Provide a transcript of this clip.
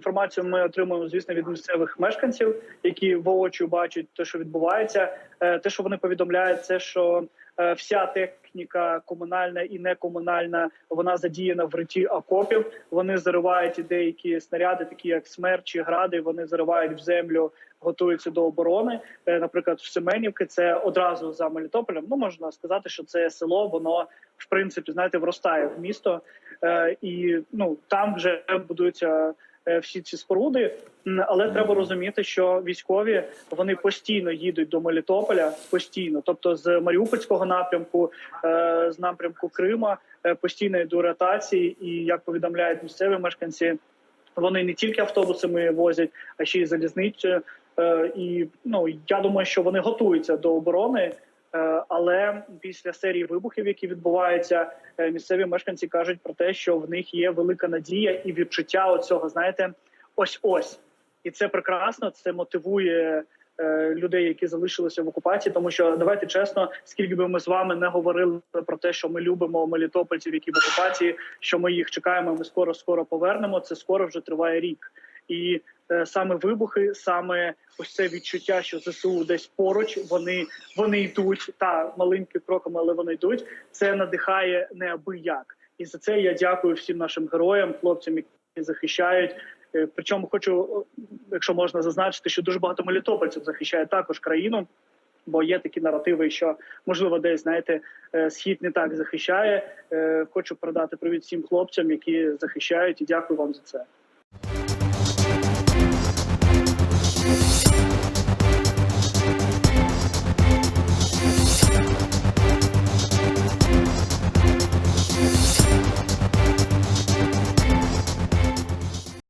інформацію ми отримуємо, звісно, від місцевих мешканців, які воочию бачать те, що відбувається. Е, Те, що вони повідомляють, це що е, вся техніка комунальна і некомунальна вона задіяна в риті окопів. Вони заривають і деякі снаряди, такі як смерч чи гради. Вони заривають в землю, готуються до оборони. Е, Наприклад, в Семенівки це одразу за Мелітополем. Ну можна сказати, що це село, воно в принципі знаєте вростає в місто, і ну там вже будуються всі ці споруди. Але треба розуміти, що військові вони постійно їдуть до Мелітополя, постійно, тобто з Маріупольського напрямку, е, з напрямку Крима, е, постійно йдуть ротації, і як повідомляють місцеві мешканці, вони не тільки автобусами возять, а ще й залізницею. Е, І ну я думаю, що вони готуються до оборони. Е, Але після серії вибухів, які відбуваються, е, місцеві мешканці кажуть про те, що в них є велика надія і відчуття оцього, знаєте, ось ось, і це прекрасно. Це мотивує е, людей, які залишилися в окупації. Тому що давайте чесно, скільки би ми з вами не говорили про те, що ми любимо мелітопольців, які в окупації, що ми їх чекаємо. Ми скоро скоро повернемо. Це скоро вже триває рік. І саме вибухи, саме ось це відчуття, що ЗСУ десь поруч, вони вони йдуть та маленькими кроками, але вони йдуть. Це надихає неабияк. І за це я дякую всім нашим героям, хлопцям, які захищають. Е, Причому хочу, якщо можна зазначити, що дуже багато мелітопольців захищає також країну. Бо є такі наративи, що можливо десь знаєте, е, схід не так захищає. Е, Хочу передати привіт всім хлопцям, які захищають, і дякую вам за це.